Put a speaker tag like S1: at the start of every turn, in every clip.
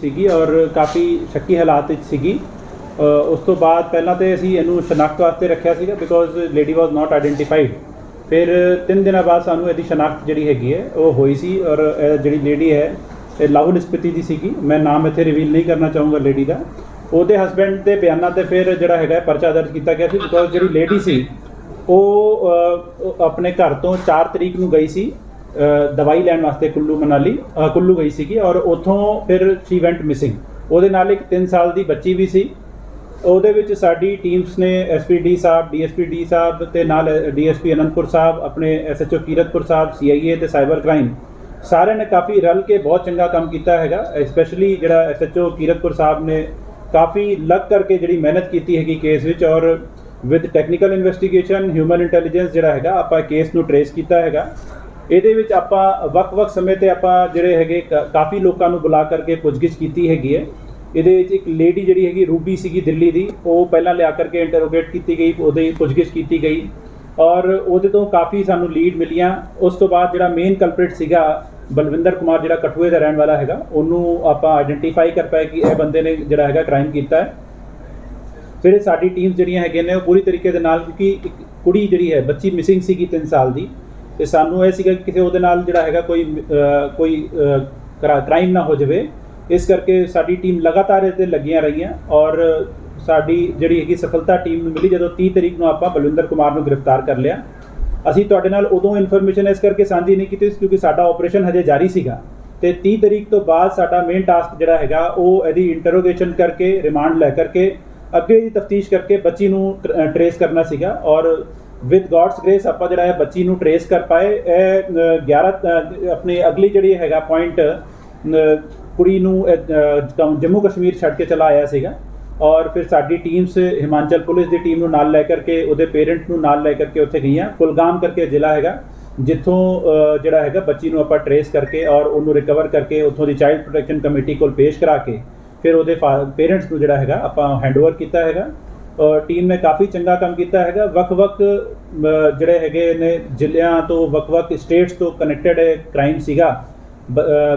S1: ਸੀਗੀ ਔਰ ਕਾਫੀ ਸ਼ੱਕੀ ਹਾਲਾਤ ਵਿੱਚ ਸੀਗੀ। ਉਸ ਤੋਂ ਬਾਅਦ ਪਹਿਲਾਂ ਤੇ ਅਸੀਂ ਇਹਨੂੰ ਸ਼ਨਾਖਤ ਵਾਸਤੇ ਰੱਖਿਆ ਸੀਗਾ because lady was not identified ਫਿਰ ਤਿੰਨ ਦਿਨਾਂ ਬਾਅਦ ਸਾਨੂੰ ਇਹਦੀ ਸ਼ਨਾਖਤ ਜਿਹੜੀ ਹੈਗੀ ਹੈ, ਉਹ ਹੋਈ ਸੀ ਔਰ ਜਿਹੜੀ ਲੇਡੀ ਹੈ, ਇਹ ਲਾਹੌਲ ਸਪੀਤੀ ਦੀ ਸੀਗੀ। ਮੈਂ ਨਾਮ ਇੱਥੇ ਰਿਵੀਲ ਨਹੀਂ ਕਰਨਾ ਚਾਹੂੰਗਾ ਲੇਡੀ ਦਾ। ਉਹਦੇ ਹਸਬੰਡ ਦੇ ਬਿਆਨਾਂ ਤੇ ਫਿਰ ਜਿਹੜਾ ਹੈਗਾ ਪਰਚਾ ਦਰਜ ਕੀਤਾ ਗਿਆ ਸੀ ਬਿਕੋਜ਼ ਜਿਹੜੀ ਲੇਡੀ ਸੀ, ਉਹ ਆਪਣੇ ਘਰ ਤੋਂ 4 ਤਰੀਕ ਨੂੰ ਗਈ ਸੀ। ਦਵਾਈ ਲੈਣ ਵਾਸਤੇ ਕੁੱਲੂ ਮਨਾਲੀ ਕੁੱਲੂ ਗਈ ਸੀਗੀ ਔਰ ਉੱਥੋਂ ਫਿਰ ਸ਼ੀ ਵੈਂਟ ਮਿਸਿੰਗ ਉਹਦੇ ਨਾਲ ਇੱਕ 3 ਸਾਲ ਦੀ ਬੱਚੀ ਵੀ ਸੀ। ਉਹਦੇ ਵਿੱਚ ਸਾਡੀ ਟੀਮਸ ਨੇ ਐਸਪੀਡੀ ਸਾਹਿਬ ਡੀਐਸਪੀਡੀ ਸਾਹਿਬ ਤੇ ਨਾਲ ਡੀਐਸਪੀ ਅਨੰਦਪੁਰ ਸਾਹਿਬ, ਆਪਣੇ ਐਸਐਚਓ ਕੀਰਤਪੁਰ ਸਾਹਿਬ ਸੀਆਈਏ ਤੇ ਸਾਈਬਰ ਕ੍ਰਾਈਮ ਸਾਰਿਆਂ ਨੇ ਕਾਫੀ ਰਲ ਕੇ ਬਹੁਤ ਚੰਗਾ ਕੰਮ ਕੀਤਾ ਹੈਗਾ ਸਪੈਸ਼ਲੀ ਜਿਹੜਾ ਐਸਐਚਓ ਕੀਰਤਪੁਰ ਸਾਹਿਬ ਨੇ ਕਾਫੀ ਲੱਗ ਕਰਕੇ ਜਿਹੜੀ ਮਿਹਨਤ ਕੀਤੀ ਹੈਗੀ ਕੇਸ ਵਿੱਚ ਔਰ with technical investigation human intelligence ਜਿਹੜਾ ਹੈਗਾ, ਆਪਾਂ ਕੇਸ ਨੂੰ ਟਰੇਸ ਕੀਤਾ ਹੈਗਾ। ਇਹਦੇ ਵਿੱਚ ਆਪਾਂ ਵੱਖ-ਵੱਖ ਸਮੇਂ ਤੇ ਆਪਾਂ ਜਿਹੜੇ ਹੈਗੇ ਕ- ਕਾਫੀ ਲੋਕਾਂ ਨੂੰ ਬੁਲਾ ਕਰਕੇ ਪੁੱਛਗਿੱਛ ਕੀਤੀ ਹੈਗੀ ਹੈ। ਇਹਦੇ ਵਿੱਚ ਇੱਕ ਲੇਡੀ ਜਿਹੜੀ ਹੈਗੀ ਰੂਬੀ ਸੀਗੀ ਦਿੱਲੀ ਦੀ, ਉਹ ਪਹਿਲਾਂ ਲਿਆ ਕਰਕੇ ਇੰਟਰੋਗੇਟ ਕੀਤੀ ਗਈ, ਉਹਦੇ ਪੁੱਛਗਿੱਛ ਕੀਤੀ ਗਈ ਔਰ ਉਹਦੇ ਤੋਂ ਕਾਫੀ ਸਾਨੂੰ ਲੀਡ ਮਿਲੀਆਂ। ਉਸ ਤੋਂ ਬਾਅਦ ਜਿਹੜਾ ਮੇਨ ਕਲਪ੍ਰਿਟ ਸੀਗਾ ਬਲਵਿੰਦਰ ਕੁਮਾਰ, ਜਿਹੜਾ ਕਠੂਏ ਦਾ ਰਹਿਣ ਵਾਲਾ ਹੈਗਾ, ਉਹਨੂੰ ਆਪਾਂ ਆਇਡੈਂਟੀਫਾਈ ਕਰ ਪਾਏ ਕਿ ਇਹ ਬੰਦੇ ਨੇ ਜਿਹੜਾ ਹੈਗਾ ਕ੍ਰਾਈਮ ਕੀਤਾ ਹੈ। ਫਿਰ ਸਾਡੀ ਟੀਮ ਜਿਹੜੀਆਂ ਹੈਗੀਆਂ ਨੇ, ਉਹ ਪੂਰੀ ਤਰੀਕੇ ਦੇ ਨਾਲ ਕਿਉਂਕਿ ਇੱਕ ਕੁੜੀ ਜਿਹੜੀ ਹੈ, ਬੱਚੀ ਮਿਸਿੰਗ ਸੀਗੀ 3 ਸਾਲ ਦੀ। ਤੇ ਸਾਨੂੰ ਇਹ ਸੀਗਾ ਕਿ ਕਿਸੇ ਉਹਦੇ ਨਾਲ ਜਿਹੜਾ ਹੈਗਾ ਕੋਈ ਕੋਈ ਕ੍ਰਾਈਮ ਨਾ ਹੋ ਜਾਵੇ। ਇਸ ਕਰਕੇ ਸਾਡੀ ਟੀਮ ਲਗਾਤਾਰ ਇਹਦੇ ਤੇ ਲੱਗੀਆਂ ਰਹੀਆਂ ਔਰ ਸਾਡੀ ਜਿਹੜੀ ਹੈਗੀ ਸਫਲਤਾ ਟੀਮ ਨੂੰ ਮਿਲੀ, ਜਦੋਂ 30 ਤਰੀਕ ਨੂੰ ਆਪਾਂ ਬਲਵਿੰਦਰ ਕੁਮਾਰ ਨੂੰ ਗ੍ਰਿਫਤਾਰ ਕਰ ਲਿਆ। ਅਸੀਂ ਤੁਹਾਡੇ ਨਾਲ ਉਦੋਂ ਇਨਫੋਰਮੇਸ਼ਨ ਇਸ ਕਰਕੇ ਸਾਂਝੀ ਨਹੀਂ ਕੀਤੀ ਕਿਉਂਕਿ ਸਾਡਾ ਆਪਰੇਸ਼ਨ ਹਜੇ ਜਾਰੀ ਸੀਗਾ। ਤੇ 30 ਤਰੀਕ ਤੋਂ ਬਾਅਦ ਸਾਡਾ ਮੇਨ ਟਾਸਕ ਜਿਹੜਾ ਹੈਗਾ, ਉਹ ਇਹਦੀ ਇੰਟਰੋਗੇਸ਼ਨ ਕਰਕੇ ਰਿਮਾਂਡ ਲੈ ਕਰਕੇ, ਅੱਗੇ ਦੀ ਤਫਤੀਸ਼ ਕਰਕੇ ਬੱਚੀ ਨੂੰ ਟਰੇਸ ਕਰਨਾ ਸੀਗਾ ਔਰ ਵਿਦ ਗॉड्स ਗ੍ਰੇਸ ਆਪਾਂ ਜਿਹੜਾ ਹੈ ਬੱਚੀ ਨੂੰ ਟਰੇਸ ਕਰ ਪਾਏ। ਇਹ ਅ, 11 ਅ, ਆਪਣੀ ਅਗਲੀ ਜਿਹੜੀ ਹੈਗਾ ਪੁਆਇੰਟ ਕੁੜੀ ਨੂੰ ਜੰਮੂ ਕਸ਼ਮੀਰ ਛੱਡ ਕੇ ਚਲਾ ਆਇਆ ਸੀਗਾ। ਔਰ ਫਿਰ ਸਾਡੀ ਟੀਮਸ ਹਿਮਾਚਲ ਪੁਲਿਸ ਦੀ ਟੀਮ ਨੂੰ ਨਾਲ ਲੈ ਕਰਕੇ ਉਹਦੇ ਪੇਰੈਂਟ ਨੂੰ ਨਾਲ ਲੈ ਕਰਕੇ ਉੱਥੇ ਗਈਆਂ। ਕੁਲਗਾਮ ਕਰਕੇ ਜ਼ਿਲ੍ਹਾ ਹੈਗਾ ਜਿੱਥੋਂ ਜਿਹੜਾ ਹੈਗਾ ਬੱਚੀ ਨੂੰ ਆਪਾਂ ਟਰੇਸ ਕਰਕੇ ਔਰ ਉਹਨੂੰ ਰਿਕਵਰ ਕਰਕੇ ਉੱਥੋਂ ਦੀ ਚਾਈਲਡ ਪ੍ਰੋਟੈਕਸ਼ਨ ਕਮੇਟੀ ਕੋਲ ਪੇਸ਼ ਕਰਾ ਕੇ ਫਿਰ ਉਹਦੇ ਪੇਰੈਂਟਸ ਨੂੰ ਜਿਹੜਾ ਹੈਗਾ ਆਪਾਂ ਹੈਂਡਓਵਰ ਕੀਤਾ ਹੈਗਾ। ਟੀਮ ਨੇ ਕਾਫੀ ਚੰਗਾ ਕੰਮ ਕੀਤਾ ਹੈਗਾ। ਵੱਖ-ਵੱਖ ਜਿਹੜੇ ਹੈਗੇ ਨੇ ਜ਼ਿਲ੍ਹਿਆਂ ਤੋਂ, ਵੱਖ-ਵੱਖ ਸਟੇਟਸ ਤੋਂ ਕਨੈਕਟਡ ਕ੍ਰਾਈਮ ਸੀਗਾ।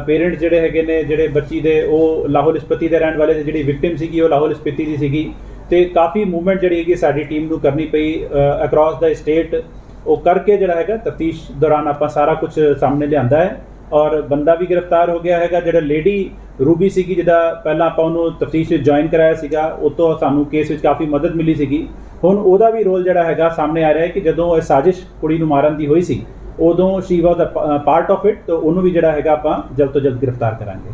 S1: ਪੇਰੈਂਟਸ ਜਿਹੜੇ ਹੈਗੇ ਨੇ, ਜਿਹੜੇ ਬੱਚੀ ਦੇ, ਉਹ ਲਾਹੌਰ ਇਸਪਤੀ ਦੇ ਰਹਿਣ ਵਾਲੇ ਸੀ, ਜਿਹੜੀ ਵਿਕਟਿਮ ਸੀਗੀ, ਉਹ ਲਾਹੌਰ ਸਪੀਤੀ ਦੀ ਸੀਗੀ। ਤੇ ਕਾਫੀ ਮੂਵਮੈਂਟ ਜਿਹੜੀ ਹੈਗੀ ਸਾਡੀ ਟੀਮ ਨੂੰ ਕਰਨੀ ਪਈ ਅਕ੍ਰੋਸ ਦਾ ਸਟੇਟ ਉਹ ਕਰਕੇ ਜਿਹੜਾ ਹੈਗਾ ਤਫਤੀਸ਼ ਦੌਰਾਨ ਆਪਾਂ ਸਾਰਾ ਕੁਝ ਸਾਹਮਣੇ ਲਿਆਂਦਾ ਹੈ। ਔਰ ਬੰਦਾ ਵੀ ਗ੍ਰਿਫਤਾਰ ਹੋ ਗਿਆ ਹੈਗਾ, ਜਿਹੜਾ ਲੇਡੀ ਰੂਬੀ ਸੀਗੀ, ਜਿਹਦਾ ਪਹਿਲਾਂ ਆਪਾਂ ਉਹਨੂੰ ਤਫਤੀਸ਼ ਵਿੱਚ ਜੁਆਇਨ ਕਰਾਇਆ ਸੀਗਾ ਉਹ ਤੋਂ ਸਾਨੂੰ ਕੇਸ ਵਿੱਚ ਕਾਫੀ ਮਦਦ ਮਿਲੀ ਸੀਗੀ। ਹੁਣ ਉਹਦਾ ਵੀ ਰੋਲ ਜਿਹੜਾ ਹੈਗਾ ਸਾਹਮਣੇ ਆ ਰਿਹਾ ਹੈ ਕਿ ਜਦੋਂ ਇਹ ਸਾਜ਼ਿਸ਼ ਕੁੜੀ ਨੂੰ ਮਾਰਨ ਦੀ ਹੋਈ ਸੀ, ਉਦੋਂ she was a part of it ਤਾਂ ਉਹਨੂੰ ਵੀ ਜਿਹੜਾ ਹੈਗਾ ਆਪਾਂ ਜਲਦ ਤੋਂ ਜਲਦ ਗ੍ਰਿਫਤਾਰ ਕਰਾਂਗੇ।